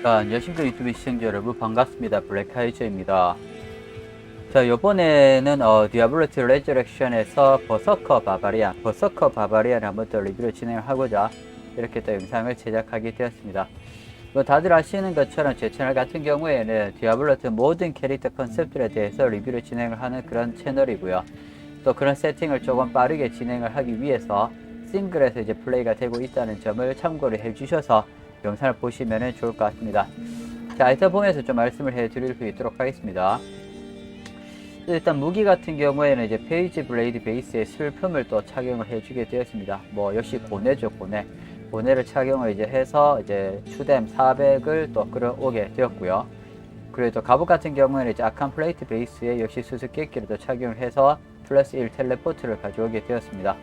자, 안녕하십니까 유튜브 시청자 여러분 반갑습니다. 블랙하이저입니다. 자, 요번에는 어, 디아블로트 레저렉션에서 버서커 바바리안, 버서커 바바리안을 한번 더 리뷰를 진행을 하고자 이렇게 또 영상을 제작하게 되었습니다. 뭐 다들 아시는 것처럼 제 채널 같은 경우에는 디아블로트 모든 캐릭터 컨셉들에 대해서 리뷰를 진행을 하는 그런 채널이고요. 또 그런 세팅을 조금 빠르게 진행을 하기 위해서 싱글에서 이제 플레이가 되고 있다는 점을 참고를 해주셔서 영상을 보시면 좋을 것 같습니다. 자, 아이템 보면서 좀 말씀을 해 드릴 수 있도록 하겠습니다. 일단 무기 같은 경우에는 이제 페이지 블레이드 베이스에 슬픔을 또 착용을 해주게 되었습니다. 뭐 역시 고뇌죠, 고뇌. 고뇌를 착용을 이제 해서 이제 추뎀 400을 또 끌어오게 되었고요. 그리고 또 갑옷 같은 경우에는 이제 아칸 플레이트 베이스에 역시 수수께끼를 또 착용을 해서 플러스 1 텔레포트를 가져오게 되었습니다.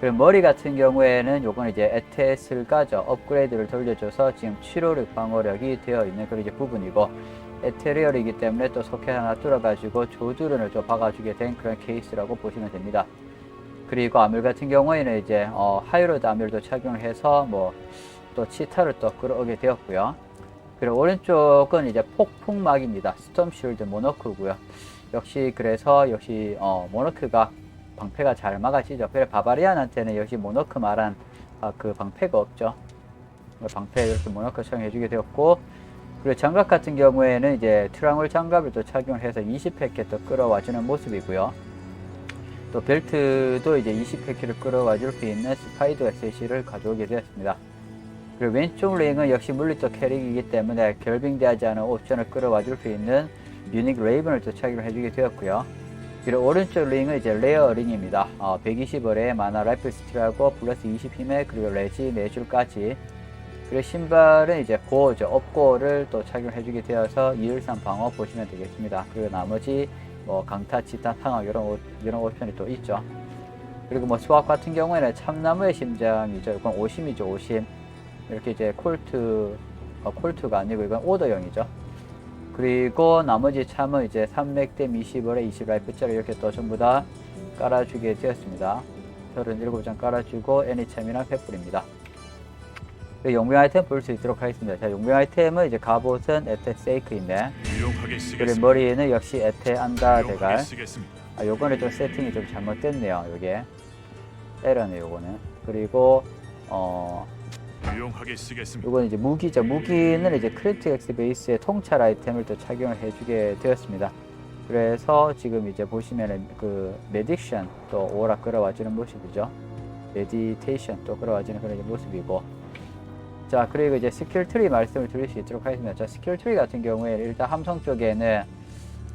그리고 머리 같은 경우에는 요건 이제 에테스를 가져 업그레이드를 돌려줘서 지금 756 방어력이 되어 있는 그런 이제 부분이고 에테리얼이기 때문에 또 소켓 하나 뚫어가지고 조드run을 좀 박아주게 된 그런 케이스라고 보시면 됩니다. 그리고 아뮬 같은 경우에는 이제 어, 하이로드 아뮬도 착용을 해서 뭐 또 치타를 또 끌어오게 되었고요. 그리고 오른쪽은 이제 폭풍막입니다. 스톰 쉴드 모노크고요. 역시 그래서 역시 어, 모노크가 방패가 잘 막아지죠. 그래 바바리안한테는 역시 모노크 말한 아, 그 방패가 없죠. 방패 이렇게 모노크 사용해주게 되었고 그리고 장갑 같은 경우에는 이제 트랑울 장갑을 또 착용을 해서 20팩에 또 끌어와주는 모습이고요. 또 벨트도 이제 20팩을 끌어와줄 수 있는 스파이더 SC를 가져오게 되었습니다. 그리고 왼쪽 링은 역시 물리적 캐릭이기 때문에 결빙되지 않은 옵션을 끌어와줄 수 있는 유닉 레이븐을 또 착용을 해주게 되었고요. 그리고 오른쪽 링은 이제 레어 링입니다. 어, 120월에 마나 라이플 스틸하고 플러스 20 힘에 그리고 레지 4줄까지 그리고 신발은 이제 고죠 업고를 또 착용해주게 되어서 213 방어 보시면 되겠습니다. 그리고 나머지 뭐 강타, 치타, 탕화 이런 옵- 이런 옵션이 또 있죠. 그리고 뭐 수학 같은 경우에는 참나무의 심장이죠. 이건 오심이죠, 오심. 이렇게 이제 콜트, 어, 콜트가 아니고 이건 오더형이죠. 그리고 나머지 참은 이제 300댐 20월에 20 라이프짜리 이렇게 또 전부 다 깔아주게 되었습니다. 37장 깔아주고 애니참이랑 횃불입니다. 용병 아이템 볼 수 있도록 하겠습니다. 자, 용병 아이템은 이제 갑옷은 에테 세이크인데, 그리고. 머리에는 역시 에테 안다 대갈. 아, 요거는 좀 세팅이 좀 잘못됐네요. 요게 에러네 요거는. 그리고 어, 유용하게 쓰겠습니다. 요거는 이제 무기죠. 무기는 이제 크리트엑스 베이스의 통찰 아이템을 또 착용을 해주게 되었습니다. 그래서 지금 이제 보시면은 그 메딕션 또 오라 끌어와주는 모습이죠. 메디테이션 또 끌어와주는 그런 모습이고. 자 그리고 이제 스킬 트리 말씀을 드릴 수 있도록 하겠습니다. 자 스킬 트리 같은 경우에 일단 함성 쪽에는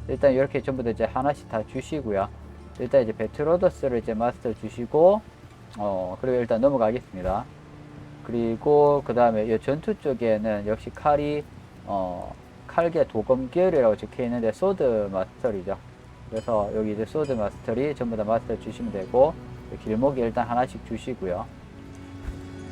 일단 이렇게 전부 다 이제 하나씩 다 주시고요. 일단 이제 베트로더스를 이제 마스터 주시고 어 그리고 일단 넘어가겠습니다. 그리고 그 다음에 전투 쪽에는 역시 칼이 어 칼계 도검 계열이라고 적혀 있는데 소드 마스터이죠. 그래서 여기 이제 소드 마스터리 전부 다 마스터 주시면 되고 길목에 일단 하나씩 주시고요.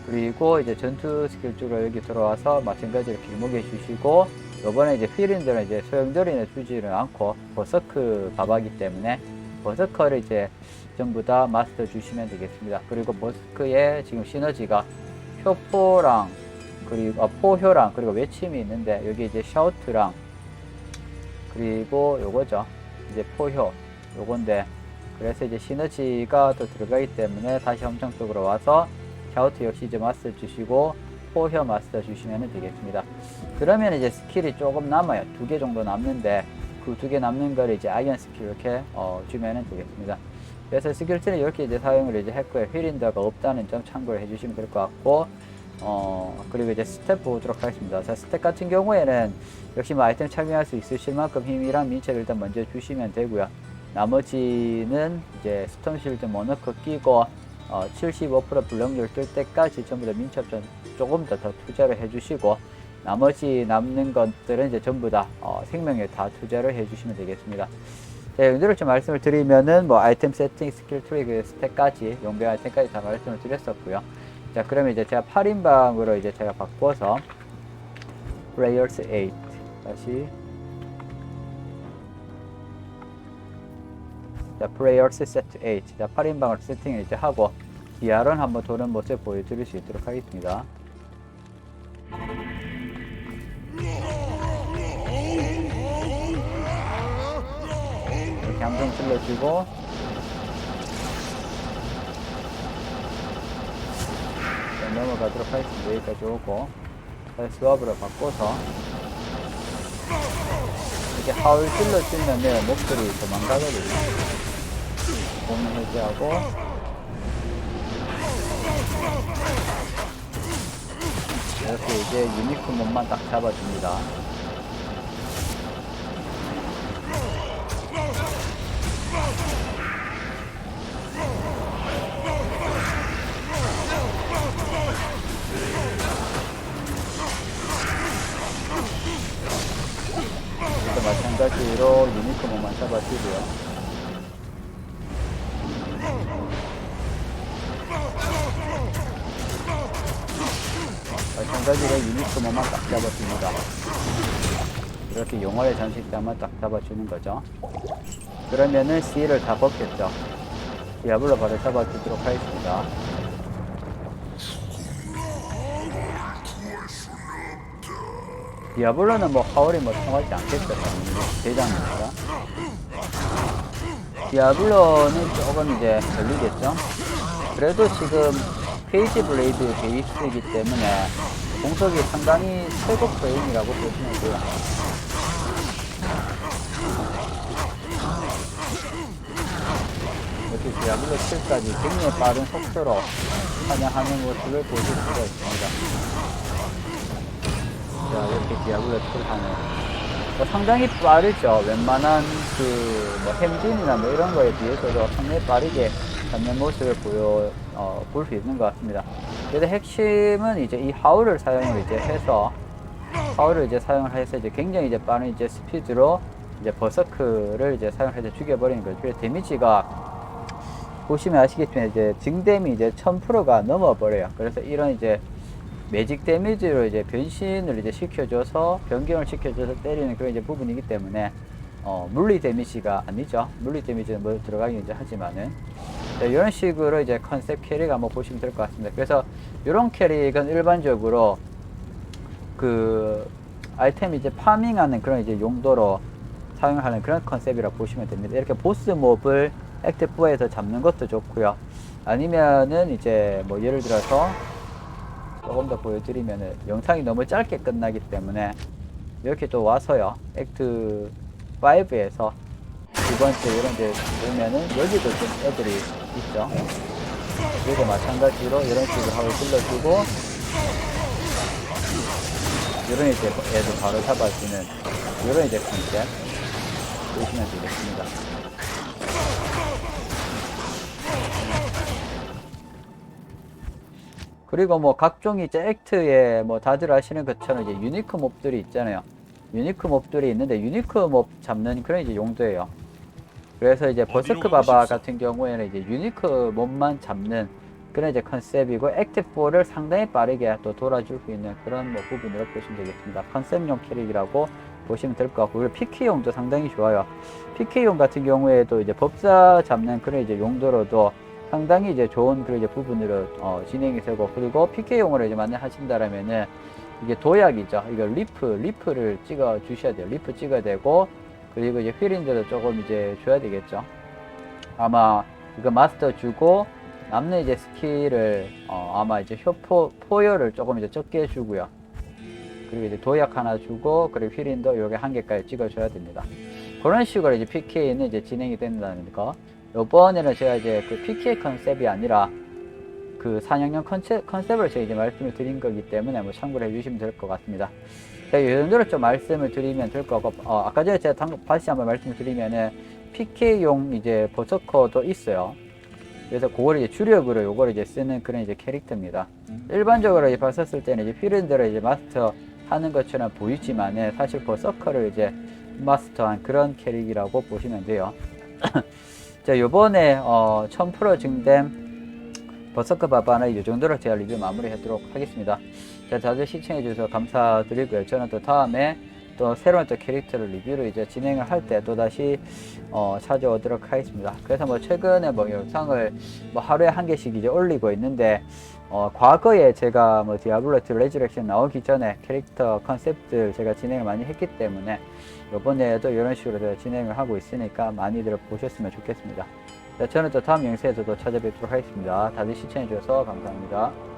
그리고 이제 전투 스킬 쪽으로 여기 들어와서 마찬가지로 길목에 주시고 요번에 이제 휠인들은 이제 소용돌이는 주지를 않고 버서크 바바기 때문에 버서커를 이제 전부 다 마스터 주시면 되겠습니다. 그리고 버서크의 지금 시너지가 효포랑 그리고 아, 포효랑 그리고 외침이 있는데 여기 이제 샤우트랑 그리고 요거죠. 이제 포효 요건데 그래서 이제 시너지가 또 들어가기 때문에 다시 엄청 쪽으로 와서 샤우트 역시 이제 마스터 주시고 포효 마스터 주시면 되겠습니다. 그러면 이제 스킬이 조금 남아요. 두 개 정도 남는데 그 두 개 남는 걸 이제 아이언 스킬 이렇게 어, 주면 되겠습니다. 그래서 스킬 트는 이렇게 이제 사용을 이제 했고요. 휠인더가 없다는 점 참고를 해주시면 될 것 같고 어 그리고 이제 스텝 보도록 하겠습니다. 자 스텝 같은 경우에는 역시 뭐 아이템 착용할 수 있으실 만큼 힘이랑 민첩 일단 먼저 주시면 되고요. 나머지는 이제 스톤 실드 모너크 끼고 어, 75% 불능률 뜰 때까지 전부 다 민첩 좀 조금 더 더 투자를 해주시고 나머지 남는 것들은 이제 전부 다 어, 생명에 다 투자를 해주시면 되겠습니다. 네, 오늘을 좀 말씀을 드리면은 뭐 아이템 세팅, 스킬 트리, 그 스택까지 용병 아이템까지 다 말씀을 드렸었고요. 자, 그러면 이제 제가 8인방으로 이제 제가 바꿔서 Players 8 다시 자, Players Set 8 자, 8인방으로 세팅을 이제 하고 디아론 한번 도는 모습 보여드릴 수 있도록 하겠습니다. 질러주고 자, 넘어가도록 하겠습니다. 여기까지 오고 스왑으로 바꿔서 이렇게 하울 질러주면은 목소리 도망가거든요. 몸을 해제하고 이렇게 이제 유니크 몸만 딱 잡아줍니다. 마찬가지로 유니크 몸만 잡아주고요. 마찬가지로 유니크 몸만 딱 잡아줍니다. 이렇게 용어의 장식자만 딱 잡아주는 거죠. 그러면은 C를 다 벗겼죠. 디아블로 바로 잡아주도록 하겠습니다. 디아블로는 뭐 하울이 뭐 통하지. 당연히. 대장이니까. 디아블로는 조금 이제 걸리겠죠. 그래도 지금 페이지 블레이드 베이스이기 때문에 공속이 상당히 최고 프레임이라고 보시면 돼요. 이렇게 디아블로 7까지 굉장히 빠른 속도로 사냥하는 모습을 보실 수가 있습니다. 자, 이렇게 7 하는. 뭐 상당히 빠르죠. 웬만한 그뭐 햄진이나 뭐 이런 거에 비해서도 상당히 빠르게 잡는 모습을 보여 어, 볼 수 있는 것 같습니다. 그래서 핵심은 이제 이 하울을 사용을 이제 해서 하울을 이제 사용을 해서 이제 굉장히 이제 빠른 이제 스피드로 이제 버서크를 이제 사용해서 죽여버리는 거죠. 그래서 데미지가 보시면 아시겠지만 이제 증댐이 이제 1000%가 넘어버려요. 그래서 이런 이제 매직 데미지로 이제 변신을 이제 시켜줘서 변경을 시켜줘서 때리는 그런 이제 부분이기 때문에 어, 물리 데미지가 아니죠. 물리 데미지는 뭐 들어가긴 이제 하지만은 자, 이런 식으로 이제 컨셉 캐릭 한번 보시면 될 것 같습니다. 그래서 이런 캐릭은 일반적으로 그 아이템 이제 파밍하는 그런 이제 용도로 사용하는 그런 컨셉이라고 보시면 됩니다. 이렇게 보스 몹을 액티브에서 잡는 것도 좋고요. 아니면은 이제 뭐 예를 들어서 조금 더 보여드리면은 영상이 너무 짧게 끝나기 때문에 이렇게 또 와서요. 액트 5에서 두 번째 이런 데 보면은 여기도 좀 애들이 있죠. 그리고 마찬가지로 이런 식으로 하고 질러주고 이런 이제 애들 바로 잡아주는 이런 이제 컨셉 보시면 되겠습니다. 그리고 뭐 각종 이제 액트에 뭐 다들 아시는 것처럼 이제 유니크 몹들이 있잖아요. 유니크 몹들이 있는데 유니크 몹 잡는 그런 이제 용도예요. 그래서 이제 버스크 바바? 같은 경우에는 이제 유니크 몹만 잡는 그런 이제 컨셉이고 액티브4를 상당히 빠르게 또 돌아줄 수 있는 그런 뭐 부분으로 보시면 되겠습니다. 컨셉용 캐릭이라고 보시면 될 것 같고 그리고 PK용도 상당히 좋아요. PK용 같은 경우에도 이제 법사 잡는 그런 이제 용도로도 상당히 이제 좋은 그런 이제 부분으로 어, 진행이 되고 그리고 PK용으로 이제 만약 하신다라면은 이게 도약이죠. 이거 리프 리프를 찍어 주셔야 돼요. 리프 찍어야 되고 그리고 이제 휠인들도 조금 이제 줘야 되겠죠. 아마 이거 마스터 주고 남는 이제 스킬을 어, 아마 이제 효포 포효를 조금 이제 적게 주고요. 그리고 이제 도약 하나 주고 그리고 휠인도 요게 한 개까지 찍어줘야 됩니다. 그런 식으로 이제 PK는 이제 진행이 된다는 거. 요번에는 제가 이제 그 PK 컨셉이 아니라 그 사냥용 컨셉, 컨셉을 제가 이제 말씀을 드린 거기 때문에 뭐 참고를 해주시면 될 것 같습니다. 자, 이 정도로 좀 말씀을 드리면 될것 같고, 어, 아까 전에 제가 당, 다시 한번 말씀을 드리면은 PK용 이제 버서커도 있어요. 그래서 그거를 이제 주력으로 요거를 이제 쓰는 그런 이제 캐릭터입니다. 일반적으로 이제 봤었을 때는 이제 휠인들을 이제 마스터 하는 것처럼 보이지만은 사실 버서커를 이제 마스터한 그런 캐릭이라고 보시면 돼요. 자, 요번에 어, 1000% 증된 버서커 바바는 이 정도로 제가 리뷰 마무리 하도록 하겠습니다. 자, 다들 시청해 주셔서 감사드리고요. 저는 또 다음에 또 새로운 또 캐릭터를 리뷰를 이제 진행을 할 때 또 다시 어, 찾아오도록 하겠습니다. 그래서 뭐 최근에 뭐 영상을 뭐 하루에 한 개씩 이제 올리고 있는데 어, 과거에 제가 뭐 디아블로 2 레즈렉션 나오기 전에 캐릭터 컨셉들 제가 진행을 많이 했기 때문에 이번에도 이런 식으로 진행을 하고 있으니까 많이들 보셨으면 좋겠습니다. 자, 저는 또 다음 영상에서도 찾아뵙도록 하겠습니다. 다들 시청해주셔서 감사합니다.